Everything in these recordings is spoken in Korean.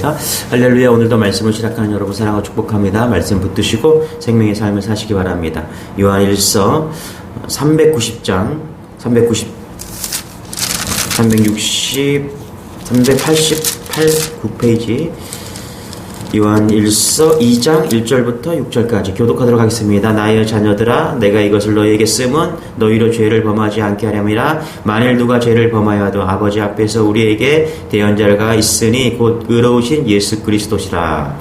감사합니다. 할렐루야 오늘도 말씀을 시작하는 여러분 사랑하고 축복합니다. 말씀 붙드시고 생명의 삶을 사시기 바랍니다. 요한 1서 390장 390 360 388 9페이지 요한 1서 2장 1절부터 6절까지 교독하도록 하겠습니다. 나의 자녀들아 내가 이것을 너희에게 쓰면 너희로 죄를 범하지 않게 하렴이라 만일 누가 죄를 범하여도 아버지 앞에서 우리에게 대언자가 있으니 곧 의로우신 예수 그리스도시라.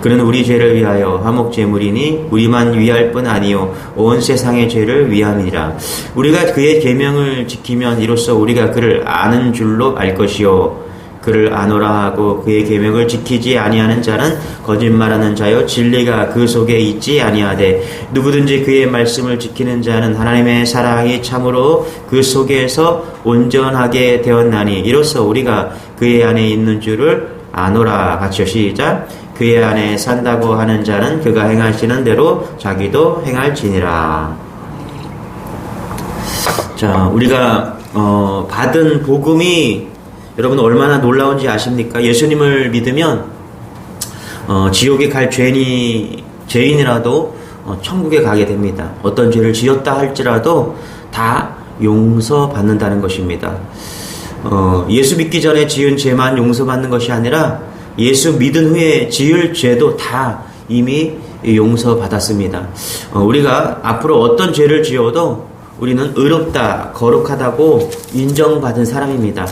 그는 우리 죄를 위하여 화목 제물이니 우리만 위할 뿐 아니요 온 세상의 죄를 위함이니라. 우리가 그의 계명을 지키면 이로써 우리가 그를 아는 줄로 알 것이요 그를 아노라 하고 그의 계명을 지키지 아니하는 자는 거짓말하는 자요. 진리가 그 속에 있지 아니하되 누구든지 그의 말씀을 지키는 자는 하나님의 사랑이 참으로 그 속에서 온전하게 되었나니 이로써 우리가 그의 안에 있는 줄을 아노라 같이 시작. 그의 안에 산다고 하는 자는 그가 행하시는 대로 자기도 행할지니라. 자 우리가 어, 받은 복음이 여러분 얼마나 놀라운지 아십니까? 예수님을 믿으면 어, 지옥에 갈 죄인이 죄인이라도 어, 천국에 가게 됩니다. 어떤 죄를 지었다 할지라도 다 용서받는다는 것입니다. 어, 예수 믿기 전에 지은 죄만 용서받는 것이 아니라 예수 믿은 후에 지을 죄도 다 이미 용서받았습니다. 어, 우리가 앞으로 어떤 죄를 지어도 우리는 의롭다, 거룩하다고 인정받은 사람입니다.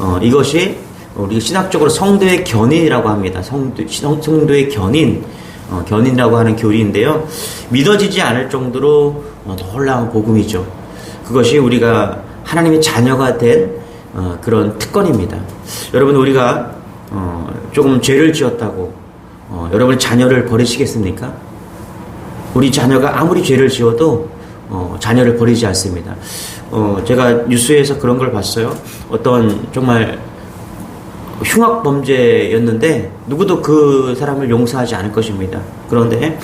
어, 이것이 우리 신학적으로 성도의 견인이라고 합니다. 성도, 성도의 견인, 어, 견인이라고 하는 교리인데요. 믿어지지 않을 정도로 어, 놀라운 복음이죠. 그것이 우리가 하나님의 자녀가 된 어, 그런 특권입니다. 여러분 우리가 어, 조금 죄를 지었다고 어, 여러분 자녀를 버리시겠습니까? 우리 자녀가 아무리 죄를 지어도 어, 자녀를 버리지 않습니다. 어, 제가 뉴스에서 그런 걸 봤어요. 어떤 정말 흉악 범죄였는데 누구도 그 사람을 용서하지 않을 것입니다. 그런데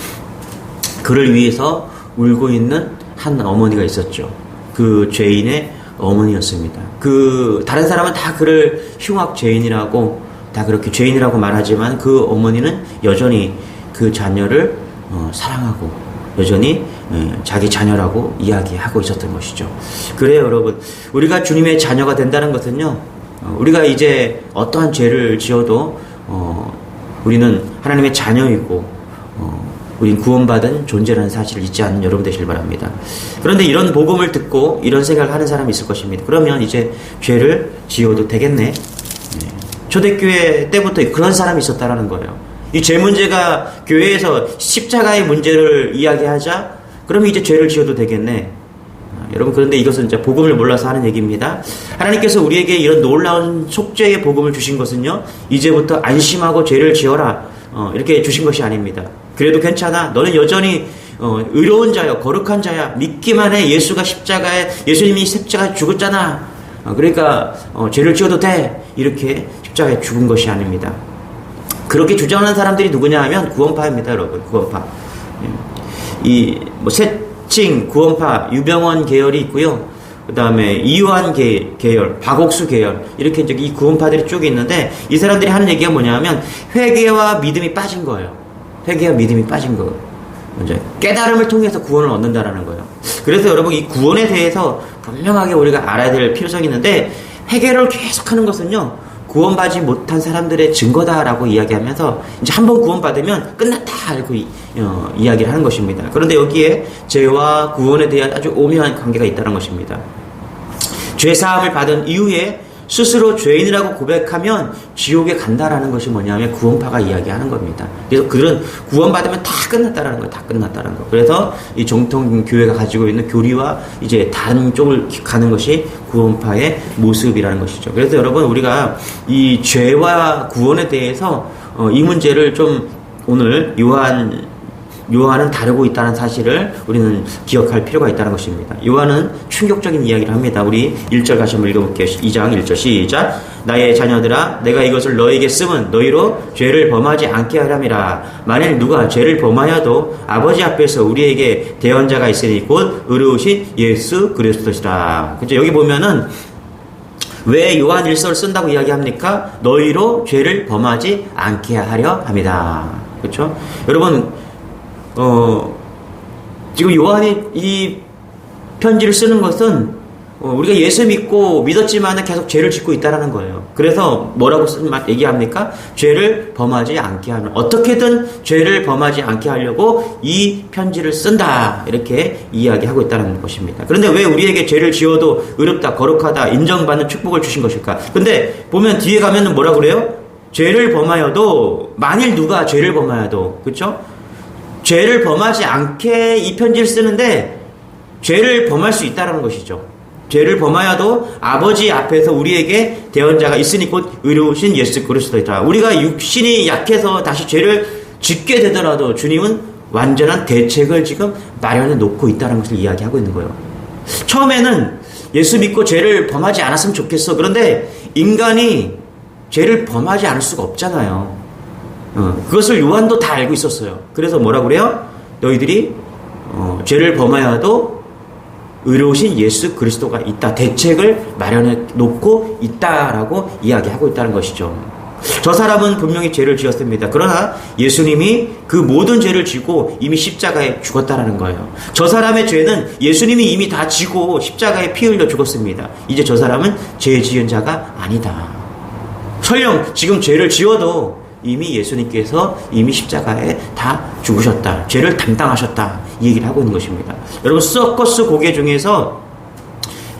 그를 위해서 울고 있는 한 어머니가 있었죠. 그 죄인의 어머니였습니다. 그 다른 사람은 다 그를 흉악 죄인이라고 다 그렇게 죄인이라고 말하지만 그 어머니는 여전히 그 자녀를 어, 사랑하고 여전히 예, 자기 자녀라고 이야기하고 있었던 것이죠. 그래요, 여러분. 우리가 주님의 자녀가 된다는 것은요, 어, 우리가 이제 어떠한 죄를 지어도, 어, 우리는 하나님의 자녀이고, 어, 우린 구원받은 존재라는 사실을 잊지 않는 여러분 되시길 바랍니다. 그런데 이런 복음을 듣고 이런 생각을 하는 사람이 있을 것입니다. 그러면 이제 죄를 지어도 되겠네. 예. 초대교회 때부터 그런 사람이 있었다라는 거예요. 이 죄 문제가 교회에서 십자가의 문제를 이야기하자 그러면 이제 죄를 지어도 되겠네. 아, 여러분 그런데 이것은 이제 복음을 몰라서 하는 얘기입니다. 하나님께서 우리에게 이런 놀라운 속죄의 복음을 주신 것은요. 이제부터 안심하고 죄를 지어라. 어, 이렇게 주신 것이 아닙니다. 그래도 괜찮아. 너는 여전히 어, 의로운 자여, 거룩한 자야. 믿기만 해. 예수가 십자가에 예수님이 십자가에 죽었잖아. 어, 그러니까 어, 죄를 지어도 돼. 이렇게 십자가에 죽은 것이 아닙니다. 그렇게 주장하는 사람들이 누구냐 하면 구원파입니다, 여러분. 구원파. 예. 이뭐 세칭 구원파 유병원 계열이 있고요. 그 다음에 이유한 계, 계열, 박옥수 계열 이렇게 이제 이 구원파들이 쭉 있는데 이 사람들이 하는 얘기가 뭐냐면 회개와 믿음이 빠진 거예요. 회개와 믿음이 빠진 거. 먼저 깨달음을 통해서 구원을 얻는다라는 거예요. 그래서 여러분 이 구원에 대해서 분명하게 우리가 알아야 될 필요성이 있는데 회개를 계속하는 것은요 구원받지 못한 사람들의 증거다라고 이야기하면서 이제 한 번 구원받으면 끝났다 알고 이, 어, 이야기를 하는 것입니다. 그런데 여기에 죄와 구원에 대한 아주 오묘한 관계가 있다는 것입니다. 죄 사함을 받은 이후에 스스로 죄인이라고 고백하면 지옥에 간다라는 것이 뭐냐면 구원파가 이야기하는 겁니다. 그래서 그들은 구원받으면 다 끝났다라는 거예요. 다 끝났다라는 거. 그래서 이 정통 교회가 가지고 있는 교리와 이제 다른 쪽을 가는 것이 구원파의 모습이라는 것이죠. 그래서 여러분 우리가 이 죄와 구원에 대해서 어, 이 문제를 좀 오늘 요한 요한은 다르고 있다는 사실을 우리는 기억할 필요가 있다는 것입니다. 요한은 충격적인 이야기를 합니다. 우리 1절 다시 한번 읽어볼게요. 2장 1절 시작. 나의 자녀들아 내가 이것을 너에게 쓰면 너희로 죄를 범하지 않게 하렴이라. 만일 누가 죄를 범하여도 아버지 앞에서 우리에게 대언자가 있으니 곧 의로우신 예수 그리스도시라. 그죠? 여기 보면은 왜 요한 일서를 쓴다고 이야기합니까? 너희로 죄를 범하지 않게 하려 합니다. 그렇죠? 여러분 어 지금 요한이 이 편지를 쓰는 것은 어, 우리가 예수 믿고 믿었지만 계속 죄를 짓고 있다라는 거예요. 그래서 뭐라고 쓴말 얘기합니까? 죄를 범하지 않게 하는 어떻게든 죄를 범하지 않게 하려고 이 편지를 쓴다 이렇게 이야기하고 있다는 것입니다. 그런데 왜 우리에게 죄를 지어도 의롭다 거룩하다 인정받는 축복을 주신 것일까? 근데 보면 뒤에 가면은 뭐라 그래요? 죄를 범하여도 만일 누가 죄를 범하여도 그렇죠? 죄를 범하지 않게 이 편지를 쓰는데 죄를 범할 수 있다는 것이죠. 죄를 범하여도 아버지 앞에서 우리에게 대언자가 있으니 곧 의로우신 예수 그리스도이다. 우리가 육신이 약해서 다시 죄를 짓게 되더라도 주님은 완전한 대책을 지금 마련해 놓고 있다는 것을 이야기하고 있는 거예요. 처음에는 예수 믿고 죄를 범하지 않았으면 좋겠어. 그런데 인간이 죄를 범하지 않을 수가 없잖아요. 어, 그것을 요한도 다 알고 있었어요. 그래서 뭐라 그래요? 너희들이 어, 죄를 범하여도 의로우신 예수 그리스도가 있다. 대책을 마련해 놓고 있다라고 이야기하고 있다는 것이죠. 저 사람은 분명히 죄를 지었습니다. 그러나 예수님이 그 모든 죄를 지고 이미 십자가에 죽었다라는 거예요. 저 사람의 죄는 예수님이 이미 다 지고 십자가에 피 흘려 죽었습니다. 이제 저 사람은 죄 지은 자가 아니다. 설령 지금 죄를 지어도 이미 예수님께서 이미 십자가에 다 죽으셨다. 죄를 담당하셨다. 이 얘기를 하고 있는 것입니다. 여러분, 서커스 고개 중에서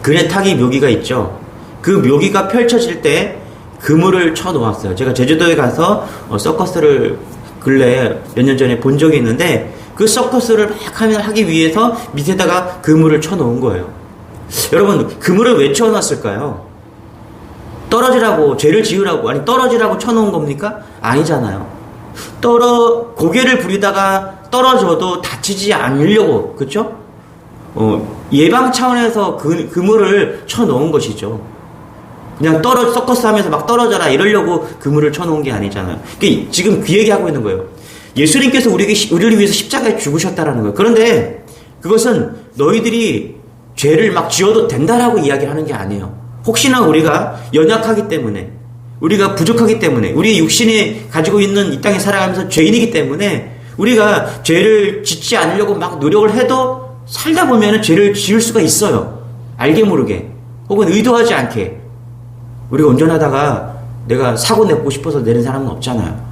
그네 타기 묘기가 있죠. 그 묘기가 펼쳐질 때 그물을 쳐 놓았어요. 제가 제주도에 가서 어, 서커스를 근래 몇 년 전에 본 적이 있는데 그 서커스를 막 하면 하기 위해서 밑에다가 그물을 쳐 놓은 거예요. 여러분, 그물을 왜 쳐 놨을까요? 떨어지라고 죄를 지으라고 아니 떨어지라고 쳐놓은 겁니까? 아니잖아요. 떨어 고개를 부리다가 떨어져도 다치지 않으려고 그렇죠? 어, 예방 차원에서 그 그물을 쳐놓은 것이죠. 그냥 떨어 서커스 하면서 막 떨어져라 이러려고 그물을 쳐놓은 게 아니잖아요. 그러니까 지금 그 얘기하고 있는 거예요. 예수님께서 우리에게 우리를 위해서 십자가에 죽으셨다라는 거예요. 그런데 그것은 너희들이 죄를 막 지어도 된다라고 이야기하는 게 아니에요. 혹시나 우리가 연약하기 때문에 우리가 부족하기 때문에 우리 육신이 가지고 있는 이 땅에 살아가면서 죄인이기 때문에 우리가 죄를 짓지 않으려고 막 노력을 해도 살다 보면 죄를 지을 수가 있어요. 알게 모르게 혹은 의도하지 않게 우리가 운전하다가 내가 사고 내고 싶어서 내는 사람은 없잖아요.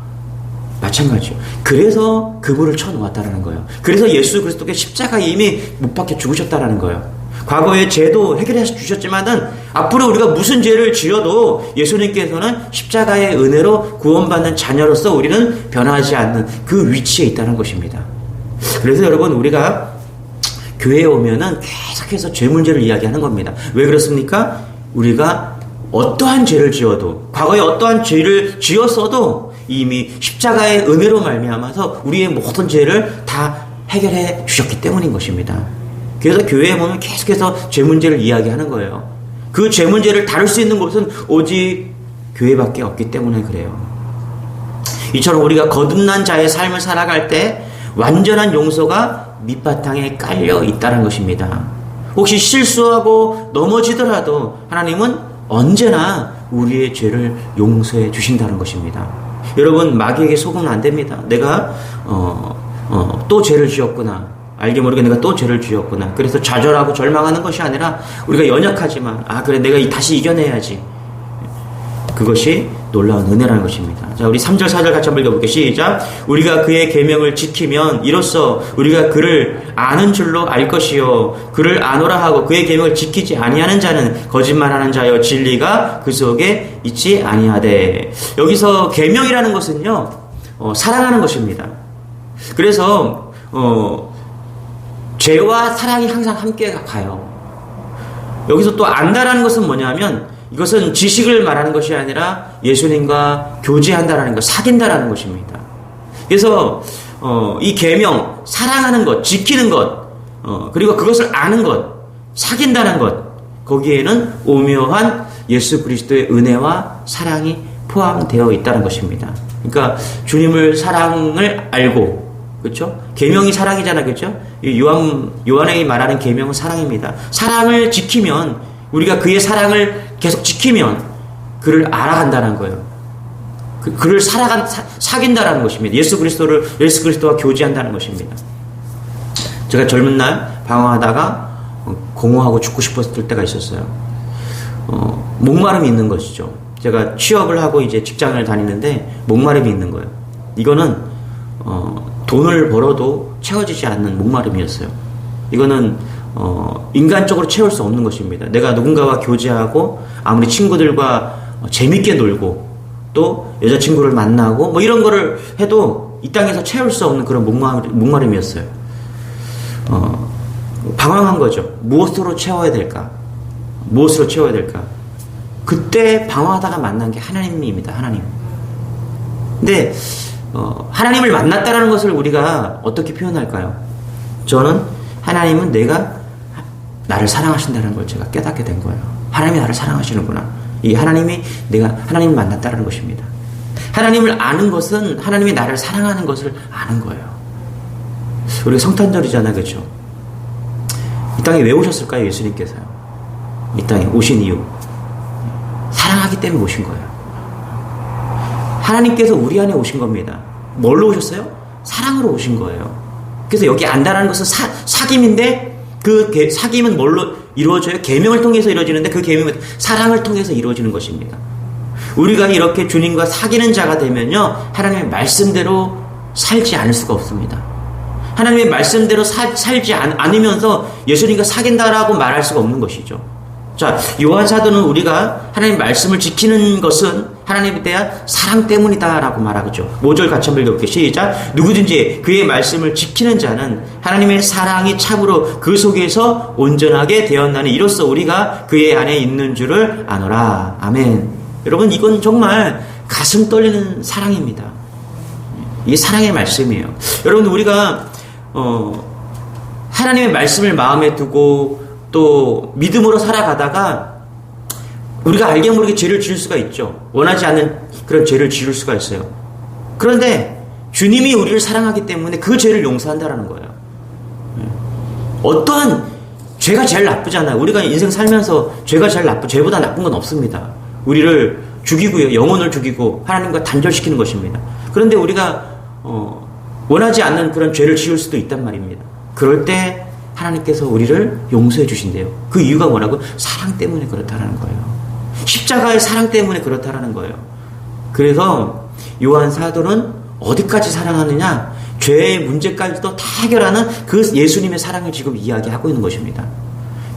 마찬가지요. 그래서 그물을 쳐놓았다라는 거예요. 그래서 예수 그리스도께 십자가에 이미 못 박혀 죽으셨다라는 거예요. 과거의 죄도 해결해 주셨지만은 앞으로 우리가 무슨 죄를 지어도 예수님께서는 십자가의 은혜로 구원받는 자녀로서 우리는 변하지 않는 그 위치에 있다는 것입니다. 그래서 여러분 우리가 교회에 오면은 계속해서 죄 문제를 이야기하는 겁니다. 왜 그렇습니까? 우리가 어떠한 죄를 지어도 과거에 어떠한 죄를 지었어도 이미 십자가의 은혜로 말미암아서 우리의 모든 죄를 다 해결해 주셨기 때문인 것입니다. 그래서 교회에 보면 계속해서 죄 문제를 이야기하는 거예요. 그 죄 문제를 다룰 수 있는 곳은 오직 교회밖에 없기 때문에 그래요. 이처럼 우리가 거듭난 자의 삶을 살아갈 때 완전한 용서가 밑바탕에 깔려 있다는 것입니다. 혹시 실수하고 넘어지더라도 하나님은 언제나 우리의 죄를 용서해 주신다는 것입니다. 여러분 마귀에게 속으면 안 됩니다. 내가 어, 어, 또 죄를 지었구나. 알게 모르게 내가 또 죄를 지었구나. 그래서 좌절하고 절망하는 것이 아니라 우리가 연약하지만 아 그래 내가 다시 이겨내야지. 그것이 놀라운 은혜라는 것입니다. 자, 우리 3절 4절 같이 한번 읽어볼게요. 시작. 우리가 그의 계명을 지키면 이로써 우리가 그를 아는 줄로 알 것이요 그를 아노라 하고 그의 계명을 지키지 아니하는 자는 거짓말하는 자여 진리가 그 속에 있지 아니하되. 여기서 계명이라는 것은요. 어, 사랑하는 것입니다. 그래서 어, 죄와 사랑이 항상 함께 가요. 여기서 또 안다라는 것은 뭐냐면 이것은 지식을 말하는 것이 아니라 예수님과 교제한다라는 것, 사귄다라는 것입니다. 그래서 어, 이 계명, 사랑하는 것, 지키는 것, 어, 그리고 그것을 아는 것, 사귄다는 것, 거기에는 오묘한 예수 그리스도의 은혜와 사랑이 포함되어 있다는 것입니다. 그러니까 주님을 사랑을 알고 그렇죠? 계명이 사랑이잖아, 그렇죠? 요한 요한이 말하는 계명은 사랑입니다. 사랑을 지키면 우리가 그의 사랑을 계속 지키면 그를 알아간다는 거예요. 그, 그를 살아간 사, 사귄다라는 것입니다. 예수 그리스도를 예수 그리스도와 교제한다는 것입니다. 제가 젊은 날 방황하다가 어, 공허하고 죽고 싶었을 때가 있었어요. 어, 목마름이 있는 것이죠. 제가 취업을 하고 이제 직장을 다니는데 목마름이 있는 거예요. 이거는 어, 돈을 벌어도 채워지지 않는 목마름이었어요. 이거는 어, 인간적으로 채울 수 없는 것입니다. 내가 누군가와 교제하고 아무리 친구들과 재밌게 놀고 또 여자친구를 만나고 뭐 이런 거를 해도 이 땅에서 채울 수 없는 그런 목마름, 목마름이었어요. 어, 방황한 거죠. 무엇으로 채워야 될까? 무엇으로 채워야 될까? 그때 방황하다가 만난 게 하나님입니다. 하나님. 근데 어, 하나님을 만났다라는 것을 우리가 어떻게 표현할까요? 저는 하나님은 내가 나를 사랑하신다는 걸 제가 깨닫게 된 거예요. 하나님이 나를 사랑하시는구나. 이 하나님이 내가 하나님을 만났다는 것입니다. 하나님을 아는 것은 하나님이 나를 사랑하는 것을 아는 거예요. 우리가 성탄절이잖아요, 그렇죠? 이 땅에 왜 오셨을까요, 예수님께서요? 이 땅에 오신 이유 사랑하기 때문에 오신 거예요. 하나님께서 우리 안에 오신 겁니다. 뭘로 오셨어요? 사랑으로 오신 거예요. 그래서 여기 안다라는 것은 사, 사귐인데 그 개, 사귐은 뭘로 이루어져요? 계명을 통해서 이루어지는데 그 계명은 사랑을 통해서 이루어지는 것입니다. 우리가 이렇게 주님과 사귀는 자가 되면요 하나님의 말씀대로 살지 않을 수가 없습니다. 하나님의 말씀대로 사, 살지 않, 않으면서 예수님과 사귄다라고 말할 수가 없는 것이죠. 자, 요한 사도는 우리가 하나님 말씀을 지키는 것은 하나님에 대한 사랑 때문이다라고 말하죠. 5절 같이 한번 읽어볼게요. 시작. 누구든지 그의 말씀을 지키는 자는 하나님의 사랑이 참으로 그 속에서 온전하게 되었나니 이로써 우리가 그의 안에 있는 줄을 아노라. 아멘. 여러분, 이건 정말 가슴 떨리는 사랑입니다. 이 사랑의 말씀이에요. 여러분, 우리가, 어, 하나님의 말씀을 마음에 두고 또 믿음으로 살아가다가 우리가 알게 모르게 죄를 지을 수가 있죠. 원하지 않는 그런 죄를 지을 수가 있어요. 그런데 주님이 우리를 사랑하기 때문에 그 죄를 용서한다라는 거예요. 예. 어떠한 죄가 제일 나쁘잖아요. 우리가 인생 살면서 죄가 제일 나쁘, 죄보다 나쁜 건 없습니다. 우리를 죽이고요. 영혼을 죽이고 하나님과 단절시키는 것입니다. 그런데 우리가 어, 원하지 않는 그런 죄를 지을 수도 있단 말입니다. 그럴 때 하나님께서 우리를 용서해 주신대요. 그 이유가 뭐라고? 사랑 때문에 그렇다라는 거예요. 십자가의 사랑 때문에 그렇다라는 거예요. 그래서 요한 사도는 어디까지 사랑하느냐? 죄의 문제까지도 다 해결하는 그 예수님의 사랑을 지금 이야기하고 있는 것입니다.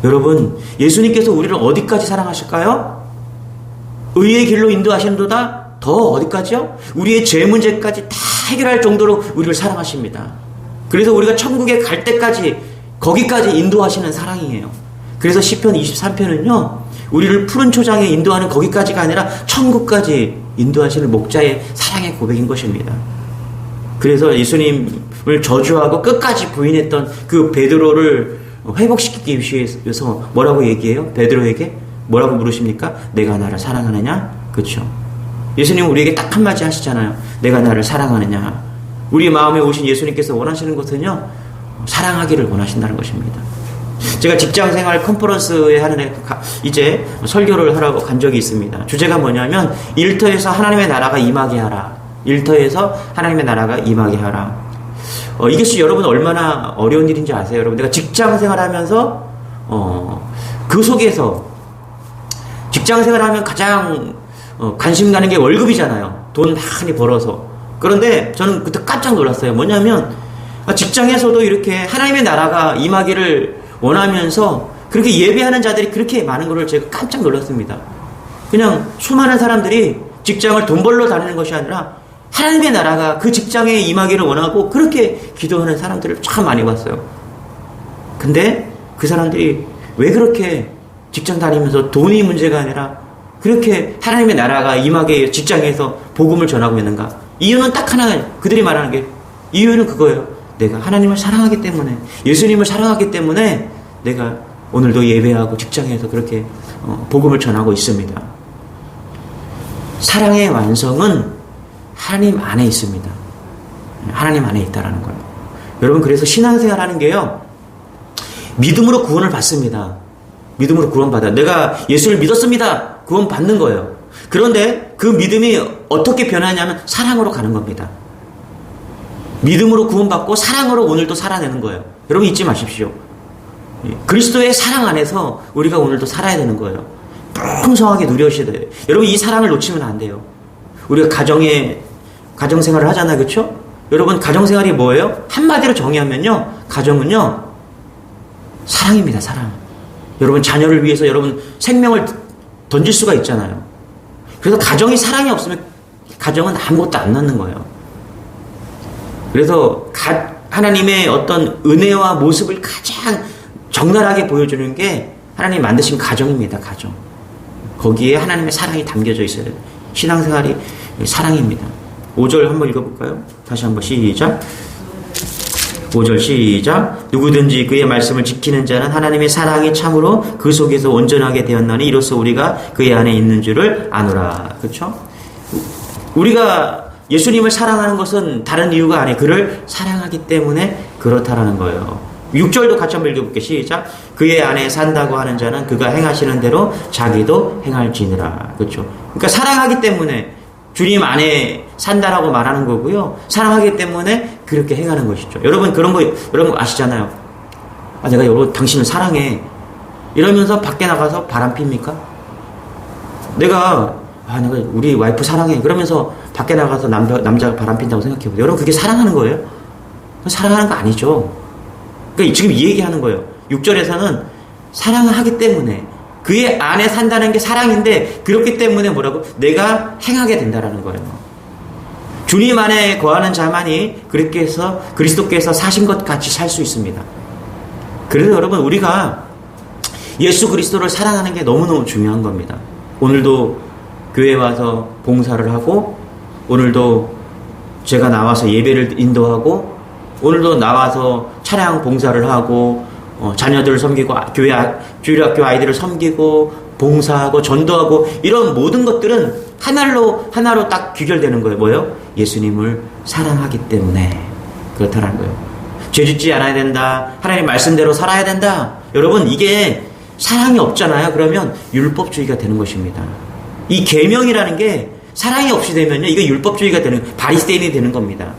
여러분, 예수님께서 우리를 어디까지 사랑하실까요? 의의 길로 인도하시는도다 더 어디까지요? 우리의 죄 문제까지 다 해결할 정도로 우리를 사랑하십니다. 그래서 우리가 천국에 갈 때까지 거기까지 인도하시는 사랑이에요. 그래서 시편 23편은요. 우리를 푸른 초장에 인도하는 거기까지가 아니라 천국까지 인도하시는 목자의 사랑의 고백인 것입니다. 그래서 예수님을 저주하고 끝까지 부인했던 그 베드로를 회복시키기 위해서 뭐라고 얘기해요? 베드로에게 뭐라고 물으십니까? 내가 나를 사랑하느냐? 그렇죠. 예수님 우리에게 딱 한마디 하시잖아요. 내가 나를 사랑하느냐? 우리 마음에 오신 예수님께서 원하시는 것은요. 사랑하기를 원하신다는 것입니다. 제가 직장 생활 컨퍼런스에 하는 이제 설교를 하라고 간 적이 있습니다. 주제가 뭐냐면 일터에서 하나님의 나라가 임하게 하라. 일터에서 하나님의 나라가 임하게 하라. 어, 이것이 여러분 얼마나 어려운 일인지 아세요? 여러분 내가 직장 생활하면서 어, 그 속에서 직장 생활하면 가장 어, 관심 가는 게 월급이잖아요. 돈 많이 벌어서. 그런데 저는 그때 깜짝 놀랐어요. 뭐냐면 아, 직장에서도 이렇게 하나님의 나라가 임하기를 원하면서 그렇게 예배하는 자들이 그렇게 많은 것을 제가 깜짝 놀랐습니다. 그냥 수많은 사람들이 직장을 돈 벌러 다니는 것이 아니라 하나님의 나라가 그 직장에 임하기를 원하고 그렇게 기도하는 사람들을 참 많이 봤어요. 근데 그 사람들이 왜 그렇게 직장 다니면서 돈이 문제가 아니라 그렇게 하나님의 나라가 임하게 직장에서 복음을 전하고 있는가? 이유는 딱 하나, 그들이 말하는 게 이유는 그거예요. 내가 하나님을 사랑하기 때문에 예수님을 사랑하기 때문에 내가 오늘도 예배하고 직장에서 그렇게 어, 복음을 전하고 있습니다. 사랑의 완성은 하나님 안에 있습니다. 하나님 안에 있다라는 거예요. 여러분 그래서 신앙생활 하는 게요. 믿음으로 구원을 받습니다. 믿음으로 구원받아. 내가 예수를 믿었습니다. 구원 받는 거예요. 그런데 그 믿음이 어떻게 변하냐면 사랑으로 가는 겁니다. 믿음으로 구원받고 사랑으로 오늘도 살아내는 거예요. 여러분 잊지 마십시오. 예, 그리스도의 사랑 안에서 우리가 오늘도 살아야 되는 거예요. 풍성하게 누려셔야 돼요. 여러분 이 사랑을 놓치면 안 돼요. 우리가 가정에 가정 생활을 하잖아요. 그렇죠? 여러분 가정 생활이 뭐예요? 한마디로 정의하면요. 가정은요. 사랑입니다. 사랑. 여러분 자녀를 위해서 여러분 생명을 던질 수가 있잖아요. 그래서 가정이 사랑이 없으면 가정은 아무것도 안 낳는 거예요. 그래서 가, 하나님의 어떤 은혜와 모습을 가장 적나라하게 보여주는 게 하나님 만드신 가정입니다. 가정. 거기에 하나님의 사랑이 담겨져 있어요. 신앙생활이 사랑입니다. 5절 한번 읽어볼까요? 다시 한번 시작. 5절 시작. 누구든지 그의 말씀을 지키는 자는 하나님의 사랑이 참으로 그 속에서 온전하게 되었나니 이로써 우리가 그의 안에 있는 줄을 아노라. 그렇죠? 우리가 예수님을 사랑하는 것은 다른 이유가 아니에요. 그를 사랑하기 때문에 그렇다라는 거예요. 6절도 같이 한번 읽어볼게요. 시작. 그의 안에 산다고 하는 자는 그가 행하시는 대로 자기도 행할지니라. 그렇죠? 그러니까 사랑하기 때문에 주님 안에 산다라고 말하는 거고요. 사랑하기 때문에 그렇게 행하는 것이죠. 여러분 그런 거 여러분 아시잖아요. 아 내가 여러분 당신을 사랑해. 이러면서 밖에 나가서 바람 핍니까? 내가 아 내가 우리 와이프 사랑해. 그러면서 밖에 나가서 남자 남자가 바람 핀다고 생각해 보세요. 여러분 그게 사랑하는 거예요? 사랑하는 거 아니죠. 그러니까 지금 이 얘기하는 거예요. 6절에서는 사랑을 하기 때문에 그의 안에 산다는 게 사랑인데 그렇기 때문에 뭐라고 내가 행하게 된다라는 거예요. 주님 안에 거하는 자만이 그렇게 해서 그리스도께서 사신 것 같이 살 수 있습니다. 그래서 여러분 우리가 예수 그리스도를 사랑하는 게 너무너무 중요한 겁니다. 오늘도 교회 와서 봉사를 하고 오늘도 제가 나와서 예배를 인도하고 오늘도 나와서 차량 봉사를 하고 어, 자녀들을 섬기고 아, 교회 주일학교 아이들을 섬기고 봉사하고 전도하고 이런 모든 것들은 하나로 하나로 딱 귀결되는 거예요. 뭐요? 예수님을 사랑하기 때문에 그렇다는 거예요. 죄짓지 않아야 된다. 하나님 말씀대로 살아야 된다. 여러분 이게 사랑이 없잖아요. 그러면 율법주의가 되는 것입니다. 이 계명이라는 게 사랑이 없이 되면요. 이게 율법주의가 되는 바리새인이 되는 겁니다.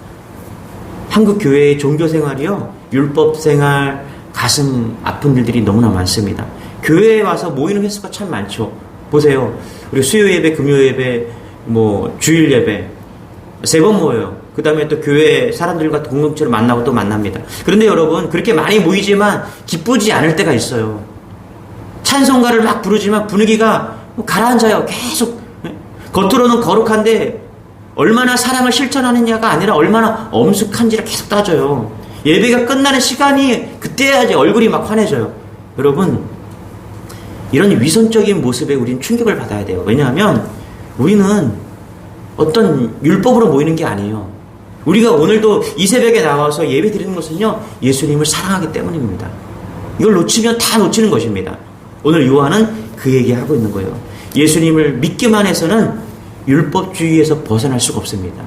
한국 교회의 종교 생활이요. 율법 생활, 가슴 아픈 일들이 너무나 많습니다. 교회에 와서 모이는 횟수가 참 많죠. 보세요. 우리 수요 예배, 금요 예배, 뭐 주일 예배 세 번 모여요. 그 다음에 또 교회 사람들과 공동체를 만나고 또 만납니다. 그런데 여러분 그렇게 많이 모이지만 기쁘지 않을 때가 있어요. 찬송가를 막 부르지만 분위기가 뭐 가라앉아요. 계속 겉으로는 거룩한데 얼마나 사랑을 실천하느냐가 아니라 얼마나 엄숙한지를 계속 따져요. 예배가 끝나는 시간이 그때야지 얼굴이 막 환해져요. 여러분, 이런 위선적인 모습에 우리는 충격을 받아야 돼요. 왜냐하면 우리는 어떤 율법으로 모이는 게 아니에요. 우리가 오늘도 이 새벽에 나와서 예배 드리는 것은요, 예수님을 사랑하기 때문입니다. 이걸 놓치면 다 놓치는 것입니다. 오늘 요한은 그 얘기하고 있는 거예요. 예수님을 믿기만 해서는 율법주의에서 벗어날 수가 없습니다.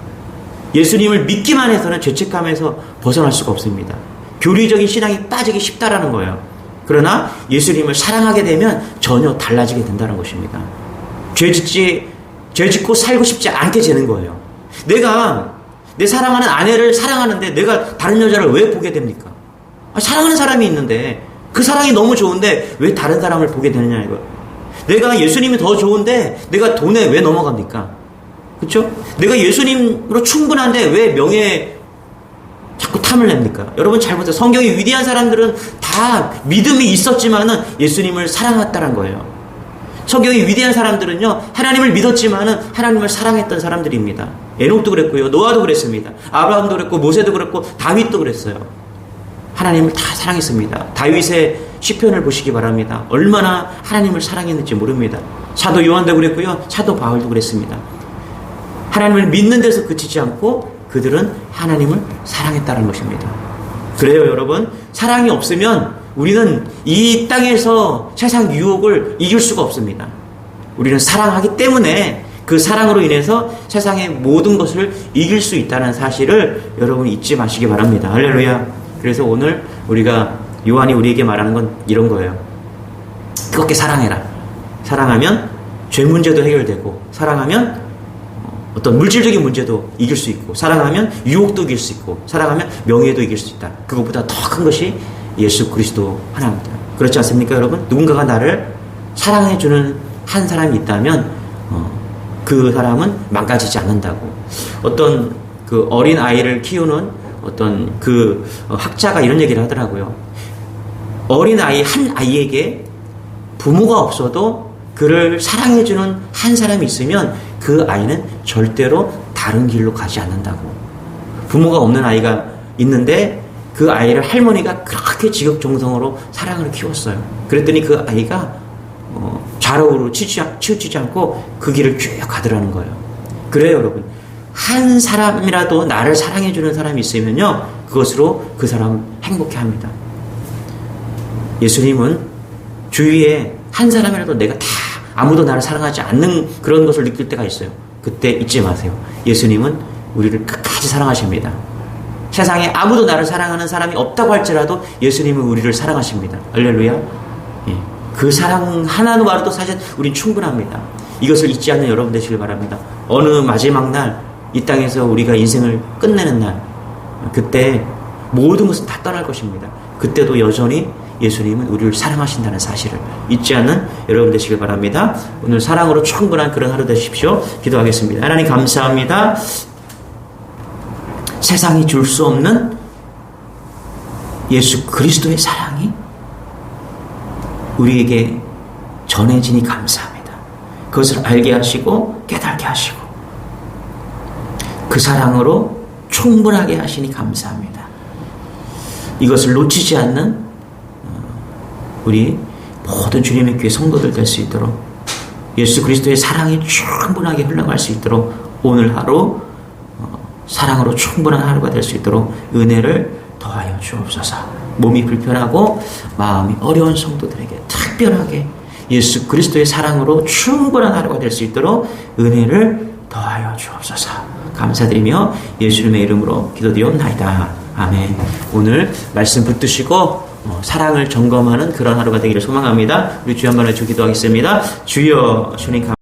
예수님을 믿기만 해서는 죄책감에서 벗어날 수가 없습니다. 교리적인 신앙이 빠지기 쉽다라는 거예요. 그러나 예수님을 사랑하게 되면 전혀 달라지게 된다는 것입니다. 죄 짓지, 죄 짓고 살고 싶지 않게 되는 거예요. 내가 내 사랑하는 아내를 사랑하는데 내가 다른 여자를 왜 보게 됩니까? 아, 사랑하는 사람이 있는데 그 사랑이 너무 좋은데 왜 다른 사람을 보게 되느냐 이거. 내가 예수님이 더 좋은데 내가 돈에 왜 넘어갑니까? 그렇죠? 내가 예수님으로 충분한데 왜 명예 자꾸 탐을 냅니까? 여러분 잘 보세요. 성경의 위대한 사람들은 다 믿음이 있었지만은 예수님을 사랑했다는 거예요. 성경의 위대한 사람들은요 하나님을 믿었지만은 하나님을 사랑했던 사람들입니다. 에녹도 그랬고요, 노아도 그랬습니다. 아브라함도 그랬고 모세도 그랬고 다윗도 그랬어요. 하나님을 다 사랑했습니다. 다윗의 시편을 보시기 바랍니다. 얼마나 하나님을 사랑했는지 모릅니다. 사도 요한도 그랬고요, 사도 바울도 그랬습니다. 하나님을 믿는 데서 그치지 않고 그들은 하나님을 사랑했다는 것입니다. 그래요, 여러분. 사랑이 없으면 우리는 이 땅에서 세상 유혹을 이길 수가 없습니다. 우리는 사랑하기 때문에 그 사랑으로 인해서 세상의 모든 것을 이길 수 있다는 사실을 여러분 잊지 마시기 바랍니다. 할렐루야. 그래서 오늘 우리가 요한이 우리에게 말하는 건 이런 거예요. 뜨겁게 사랑해라. 사랑하면 죄 문제도 해결되고 사랑하면 어, 어떤 물질적인 문제도 이길 수 있고 사랑하면 유혹도 이길 수 있고 사랑하면 명예도 이길 수 있다. 그것보다 더 큰 것이 예수 그리스도 하나입니다. 그렇지 않습니까, 여러분? 누군가가 나를 사랑해주는 한 사람이 있다면 어, 그 사람은 망가지지 않는다고. 어떤 그 어린 아이를 키우는 어떤 그 어, 학자가 이런 얘기를 하더라고요. 어린 아이 한 아이에게 부모가 없어도 그를 사랑해주는 한 사람이 있으면 그 아이는 절대로 다른 길로 가지 않는다고. 부모가 없는 아이가 있는데 그 아이를 할머니가 그렇게 지극정성으로 사랑을 키웠어요. 그랬더니 그 아이가 어, 좌로우로 치우치, 치우치지 않고 그 길을 쭉 가더라는 거예요. 그래요, 여러분. 한 사람이라도 나를 사랑해주는 사람이 있으면요, 그것으로 그 사람 행복해 합니다. 예수님은 주위에 한 사람이라도 내가 다 아무도 나를 사랑하지 않는 그런 것을 느낄 때가 있어요. 그때 잊지 마세요. 예수님은 우리를 끝까지 사랑하십니다. 세상에 아무도 나를 사랑하는 사람이 없다고 할지라도 예수님은 우리를 사랑하십니다. 할렐루야. 예. 그 사랑 하나만으로도 사실 우린 충분합니다. 이것을 잊지 않는 여러분 되시길 바랍니다. 어느 마지막 날 이 땅에서 우리가 인생을 끝내는 날 그때 모든 것은 다 떠날 것입니다. 그때도 여전히 예수님은 우리를 사랑하신다는 사실을 잊지 않는 여러분 되시길 바랍니다. 오늘 사랑으로 충분한 그런 하루 되십시오. 기도하겠습니다. 하나님 감사합니다. 세상이 줄 수 없는 예수 그리스도의 사랑이 우리에게 전해지니 감사합니다. 그것을 알게 하시고 깨닫게 하시고 그 사랑으로 충분하게 하시니 감사합니다. 이것을 놓치지 않는 어, 우리 모든 주님의 교회 성도들 될 수 있도록 예수 그리스도의 사랑이 충분하게 흘러갈 수 있도록 오늘 하루 어, 사랑으로 충분한 하루가 될 수 있도록 은혜를 더하여 주옵소서. 몸이 불편하고 마음이 어려운 성도들에게 특별하게 예수 그리스도의 사랑으로 충분한 하루가 될 수 있도록 은혜를 더하여 주옵소서. 감사드리며 예수님의 이름으로 기도드리옵나이다. 아멘. 오늘 말씀 붙드시고 어, 사랑을 점검하는 그런 하루가 되기를 소망합니다. 우리 주여 한번 해주 기도 하겠습니다. 주여 주님 감